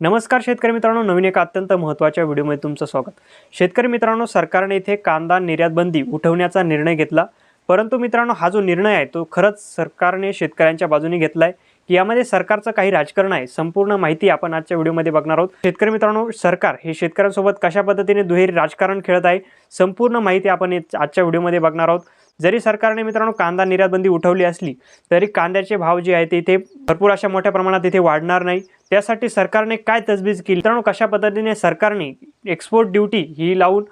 नमस्कार शेतकरी मित्रांनो नवीन एका अत्यंत महत्त्वाच्या व्हिडिओमध्ये तुमचं स्वागत. शेतकरी मित्रांनो सरकारने इथे कांदा निर्यात बंदी उठवण्याचा निर्णय घेतला. परंतु मित्रांनो हा जो निर्णय आहे तो खरंच सरकारने शेतकऱ्यांच्या बाजूने घेतला आहे की यामध्ये सरकारचं काही राजकारण आहे संपूर्ण माहिती आपण आजच्या व्हिडिओमध्ये बघणार आहोत. शेतकरी मित्रांनो सरकार हे शेतकऱ्यांसोबत कशा पद्धतीने दुहेरी राजकारण खेळत आहे संपूर्ण माहिती आपण आजच्या व्हिडिओमध्ये बघणार आहोत. जरी सरकारने मित्रांनो कांदा निर्यात बंदी उठवली असली तरी कांद्याचे भाव जे आहेत ते इथे भरपूर अशा मोठ्या प्रमाणात इथे वाढणार नाही. त्यासाठी सरकारने काय तजवीज केली? मित्रांनो कशा पद्धतीने सरकारने एक्सपोर्ट ड्युटी ही लावून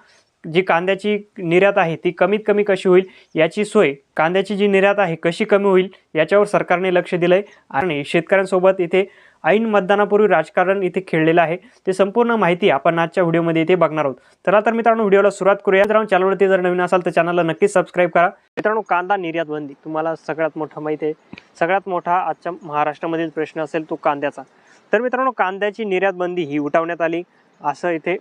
जी कांद्याची निर्यात आहे ती कमीत कमी कशी होईल याची सोय कांद्याची जी निर्यात आहे कशी कमी होईल याच्यावर सरकारने लक्ष दिलं आहे आणि शेतकऱ्यांसोबत इथे ऐन मतदानापूर्वी राजकारण इथे खेळलेलं आहे. ते संपूर्ण माहिती आपण आजच्या व्हिडिओमध्ये इथे बघणार आहोत. चला तर मित्रांनो व्हिडिओला सुरुवात करूया. मित्रांनो चॅनलवरती जर नवीन असाल तर चॅनलला नक्कीच सबस्क्राईब करा. मित्रांनो कांदा निर्यात बंदी. तुम्हाला सगळ्यात मोठं माहिती आहे. सगळ्यात मोठा आजच्या महाराष्ट्रामधील प्रश्न असेल तो कांद्याचा. तर मित्रांनो कांद्याची निर्यात बंदी ही उठवण्यात आली. असं इथे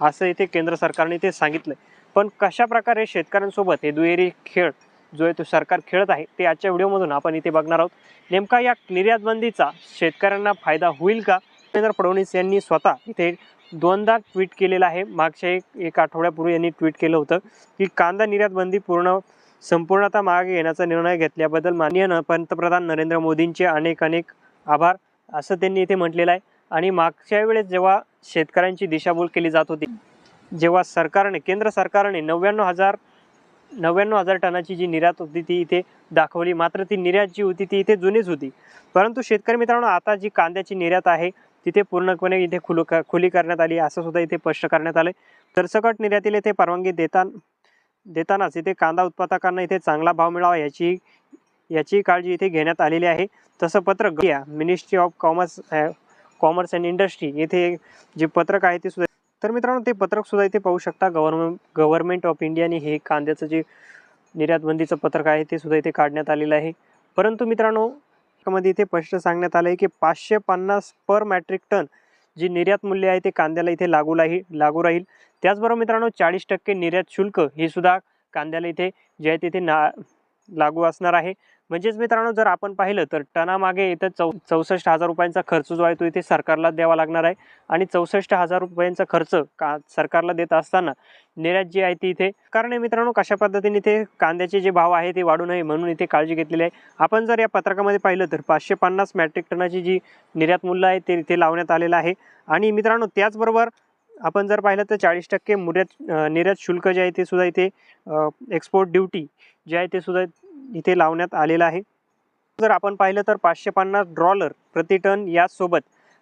असं इथे केंद्र सरकारने ते सांगितलं पण कशा प्रकारे शेतकऱ्यांसोबत हे दुहेरी खेळ जो आहे तो सरकार खेळत आहे ते आजच्या व्हिडिओमधून आपण इथे बघणार आहोत. नेमका या निर्यात बंदीचा शेतकऱ्यांना फायदा होईल का? देवेंद्र फडणवीस यांनी स्वतः इथे दोनदा ट्विट केलेलं आहे. मागच्या एक एक आठवड्यापूर्वी यांनी ट्विट केलं होतं की कांदा निर्यात बंदी पूर्ण संपूर्णतः मागे घेण्याचा निर्णय घेतल्याबद्दल माननीय पंतप्रधान नरेंद्र मोदींचे अनेक अनेक आभार असं त्यांनी इथे म्हटलेलं आहे. आणि मागच्या वेळेस जेव्हा शेतकऱ्यांची दिशाभूल केली जात होती जेव्हा सरकारने केंद्र सरकारने नव्याण्णव हजार नव्याण्णव हजार टनाची जी निर्यात होती ती इथे दाखवली. मात्र ती निर्यात जी होती ती इथे जुनीच होती. परंतु शेतकरी मित्रांनो आता जी कांद्याची निर्यात आहे तिथे पूर्णपणे इथे खुल खुली करण्यात आली. असं सुद्धा इथे स्पष्ट करण्यात आलं सरसकट निर्यातीला इथे परवानगी देता देतानाच इथे कांदा उत्पादकांना इथे चांगला भाव मिळावा याची याची काळजी इथे घेण्यात आलेली आहे. तसं पत्र ministry of commerce commerce and industry येथे जे पत्रक आहे ते सुद्धा तर मित्रांनो ते पत्रक सुद्धा इथे पाहू शकता. गव्हर्नमेंट गव्हर्नमेंट ऑफ इंडियाने हे कांद्याचं जे निर्यातबंदीचं पत्रक आहे ते सुद्धा इथे काढण्यात आलेलं आहे. परंतु मित्रांनो मध्ये इथे स्पष्ट सांगण्यात आलं आहे की पाचशे पन्नास पर मॅट्रिक टन जे निर्यात मूल्य आहे ते कांद्याला इथे लागू राहील लागू राहील. त्याचबरोबर मित्रांनो चाळीस टक्के निर्यात शुल्क हे सुद्धा कांद्याला इथे जे आहे तिथे ना लागू असणार आहे. म्हणजेच मित्रांनो जर आपण पाहिलं तर टनामागे इथं चौ चौसष्ट हजार रुपयांचा खर्च जो आहे तो इथे सरकारला द्यावा लागणार आहे. आणि चौसष्ट हजार रुपयांचा खर्च का सरकारला देत असताना निर्यात जी आहे ती इथे कारण मित्रांनो कशा पद्धतीने इथे कांद्याचे जे भाव आहे ते वाढू नये म्हणून इथे काळजी घेतलेली आहे. आपण जर या पत्रकामध्ये पाहिलं तर पाचशे पन्नास मॅट्रिक टनाची जी निर्यात मूल्य आहे ते इथे लावण्यात आलेलं आहे. आणि मित्रांनो त्याचबरोबर आपण जर पाहिलं तर चाळीस टक्के मुर्यात निर्यात शुल्क जे आहे ते सुद्धा इथे एक्सपोर्ट ड्युटी जे आहे ते सुद्धा इथे लावण्यात आलेलं आहे. जर आपण पाहिलं तर पाचशे पन्नास डॉलर प्रति टन याचसोबत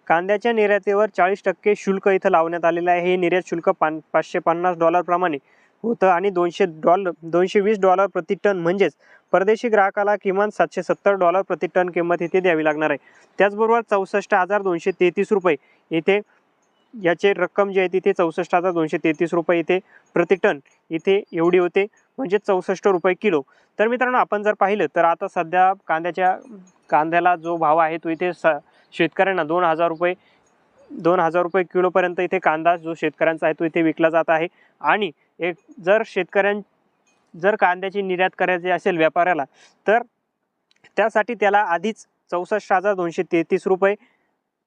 कांद्याच्या निर्यातीवर चाळीस टक्के शुल्क इथं लावण्यात आलेलं आहे. हे निर्यात शुल्क पान पाचशे पन्नास डॉलरप्रमाणे होतं आणि दोनशे डॉलर दोनशे वीस डॉलर प्रति टन म्हणजेच परदेशी ग्राहकाला किमान सातशे सत्तर डॉलर प्रति टन किंमत इथे द्यावी लागणार आहे. त्याचबरोबर चौसष्ट हजार दोनशे तेहतीस रुपये इथे याचे रक्कम जी आहे तिथे चौसष्ट हजार दोनशे तेहतीस रुपये इथे प्रति टन इथे एवढी होते. म्हणजे चौसष्ट रुपये किलो. तर मित्रांनो आपण जर पाहिलं तर आता सध्या कांद्याच्या कांद्याला जो भाव आहे तो इथे स शेतकऱ्यांना दोन हजार रुपये दोन हजार रुपये किलोपर्यंत इथे कांदा जो शेतकऱ्यांचा आहे तो इथे विकला जात आहे. आणि एक जर शेतकऱ्यां जर कांद्याची निर्यात करायची असेल व्यापाऱ्याला तर त्यासाठी त्याला आधीच चौसष्ट हजार दोनशे तेहतीस रुपये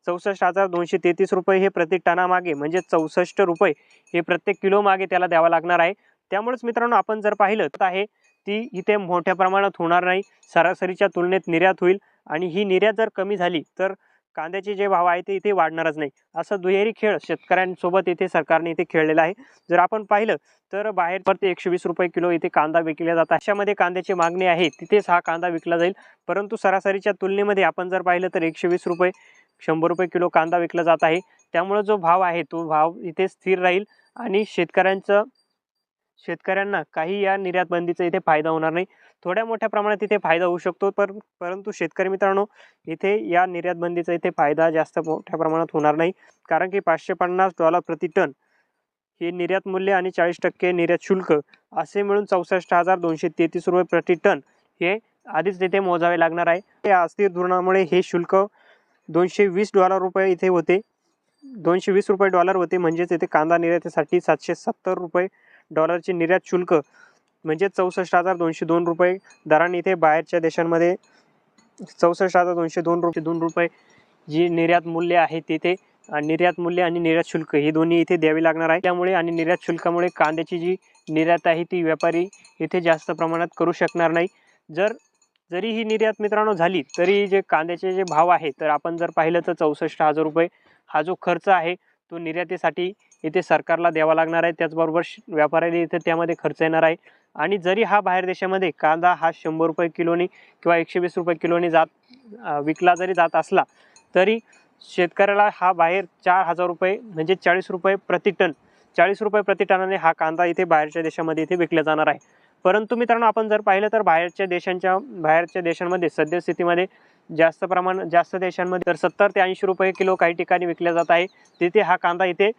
चौसष्ट हजार दोनशे तेहतीस रुपये हे प्रति टनामागे म्हणजे चौसष्ट रुपये हे प्रत्येक किलो मागे त्याला द्यावं लागणार आहे. त्यामुळेच मित्रांनो आपण जर पाहिलं तर आहे ती इथे मोठ्या प्रमाणात होणार नाही. सरासरीच्या तुलनेत निर्यात होईल आणि ही निर्यात जर कमी झाली तर कांद्याचे जे भाव आहे ते इथे वाढणारच नाही. असं दुहेरी खेळ शेतकऱ्यांसोबत इथे सरकारने इथे खेळलेला आहे. जर आपण पाहिलं तर बाहेर पर एकशे वीस रुपये किलो इथे कांदा विकला जातात. अशामध्ये कांद्याची मागणी आहे तिथेच हा कांदा विकला जाईल. परंतु सरासरीच्या तुलनेमध्ये आपण जर पाहिलं तर एकशे वीस रुपये शंभर रुपये किलो कांदा विकला जात आहे. त्यामुळे जो भाव आहे तो भाव इथे स्थिर राहील आणि शेतकऱ्यांचं शेतकऱ्यांना काही या निर्यात बंदीचा इथे फायदा होणार नाही. थोड्या मोठ्या प्रमाणात इथे फायदा होऊ शकतो पर परंतु शेतकरी मित्रांनो इथे या निर्यात बंदीचा इथे फायदा जास्त मोठ्या प्रमाणात होणार नाही. कारण की पाचशे पन्नास डॉलर प्रति टन हे निर्यात मूल्य आणि चाळीस टक्के निर्यात शुल्क असे मिळून चौसष्ट हजार दोनशे तेहतीस रुपये प्रति टन हे आधीच तिथे मोजावे लागणार आहे. या अस्थिर धोरणामुळे हे शुल्क दोनशे वीस डॉलर रुपये इथे होते. दोनशे वीस रुपये डॉलर होते म्हणजेच इथे कांदा निर्यातीसाठी सातशे सत्तर रुपये डॉलरचे निर्यात शुल्क म्हणजे चौसष्ट हजार दोनशे दोन रुपये. दराने इथे बाहेरच्या देशांमध्ये चौसष्ट हजार दोनशे दोन रुपये दोन रुपये जी निर्यात मूल्य आहे तिथे निर्यात मूल्य आणि निर्यात शुल्क हे दोन्ही इथे द्यावे लागणार आहे. त्यामुळे आणि निर्यात शुल्कामुळे कांद्याची जी निर्यात आहे ती व्यापारी इथे जास्त प्रमाणात करू शकणार नाही. जर जरी ही निर्यात मित्रांनो झाली तरी जे कांद्याचे जे भाव आहे तर आपण जर पाहिलं तर चौसष्ट हजार रुपये हा जो खर्च आहे तो निर्यातीसाठी इथे सरकारला द्यावा लागणार आहे. त्याचबरोबर श- व्यापाऱ्याला इथे त्यामध्ये खर्च येणार आहे. आणि जरी हा बाहेर देशामध्ये कांदा हा शंभर रुपये किलोनी किंवा एकशे वीस रुपये किलोनी जात विकला जरी जात असला तरी शेतकऱ्याला हा बाहेर चार हजार रुपये म्हणजे चाळीस रुपये प्रति टन चाळीस रुपये प्रति टनाने हा कांदा इथे बाहेरच्या देशामध्ये इथे विकला जाणार आहे. परंतु मित्रांनो आपण जर पाहिलं तर बाहेरच्या देशांच्या बाहेरच्या देशांमध्ये सद्यस्थितीमध्ये जास्त प्रमाण जास्त देशांमध्ये तर सत्तर ते ऐंशी रुपये किलो काही ठिकाणी विकला जात आहे. तिथे हा कांदा इथे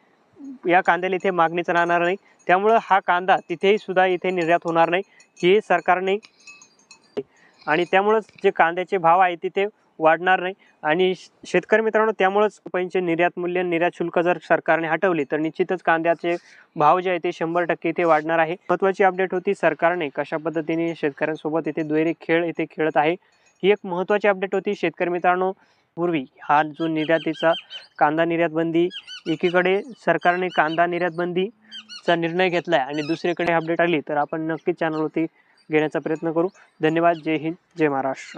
या कांद्याला इथे मागणीच राहणार नाही. त्यामुळं हा कांदा तिथेही सुद्धा इथे निर्यात होणार नाही हे सरकारने आणि त्यामुळंच जे कांद्याचे भाव आहे तिथे वाढणार नाही. आणि शेतकरी मित्रांनो त्यामुळंच रुपयांचे निर्यात मूल्य निर्यात शुल्क जर सरकारने हटवले तर निश्चितच कांद्याचे भाव जे आहे ते शंभर टक्के इथे वाढणार आहे. महत्त्वाची अपडेट होती सरकारने कशा पद्धतीने शेतकऱ्यांसोबत इथे दुहेरी खेळ इथे खेळत आहे. ही एक महत्त्वाची अपडेट होती. शेतकरी मित्रांनो पूर्वी हा जो निर्यातीचा कांदा निर्यात बंदी एकीकडे सरकारने कांदा निर्यात बंदीचा निर्णय घेतला आहे आणि दुसरीकडे अपडेट आली तर आपण नक्कीच चॅनलवरती घेण्याचा प्रयत्न करू. धन्यवाद. जय हिंद. जय महाराष्ट्र.